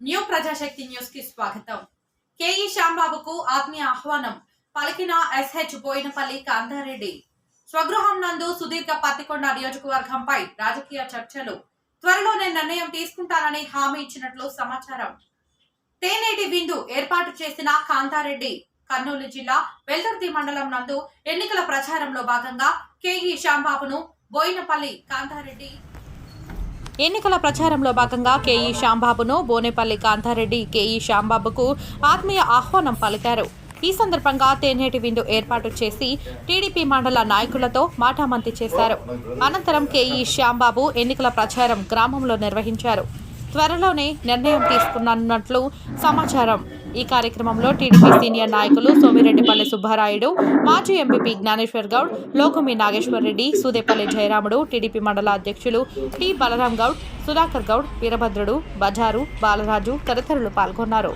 New Prajasakti న్యూస్కి స్వాగతం. K E శ్యాంబాబుకు ఆత్మీయ ఆహ్వానం. పలికిన ఎస్హెచ్ బోయినపల్లి కాంతారెడ్డి. స్వగృహం నందు సుదీర్ఘ పత్తికొండ నియోజకవర్గంపై రాజకీయ చర్చలు. త్వరలోనే నిర్ణయం తీసుకుంటానని హామీ ఇచ్చినట్లు సమాచారం. తేనేటి విందు ఏర్పాటు చేసిన కాంతారెడ్డి కర్నూలు జిల్లా వెల్దుర్తి మండలం నందు ఎన్నికల ప్రచారంలో భాగంగా కేఈ శ్యాంబాబును బోయినపల్లి కాంతారెడ్డి ఎన్నికల ప్రచారంలో భాగంగా కేఈ శ్యాంబాబును బోనేపల్లి కాంతారెడ్డి కేఈ శ్యాంబాబుకు ఆత్మీయ ఆహ్వానం పలికారు. ఈ సందర్భంగా తేనేటి విందు ఏర్పాటు చేసి టీడీపీ మండల నాయకులతో మాటామంతి చేశారు. అనంతరం కేఈ శ్యాంబాబు ఎన్నికల ప్రచారం గ్రామంలో నిర్వహించారు. త్వరలోనే నిర్ణయం తీసుకున్నట్లు సమాచారం. ఈ కార్యక్రమంలో టీడీపీ సీనియర్ నాయకులు సోమిరెడ్డిపల్లి సుబ్బారాయుడు మాజీ ఎంపీపీ జ్ఞానేశ్వర్ గౌడ్ లోకమి నాగేశ్వర్ రెడ్డి సూదేపల్లి జయరాముడు టీడీపీ మండల అధ్యక్షులు టి బలరాం గౌడ్ సుధాకర్ గౌడ్ వీరభద్రుడు బజారు బాలరాజు తదితరులు పాల్గొన్నారు.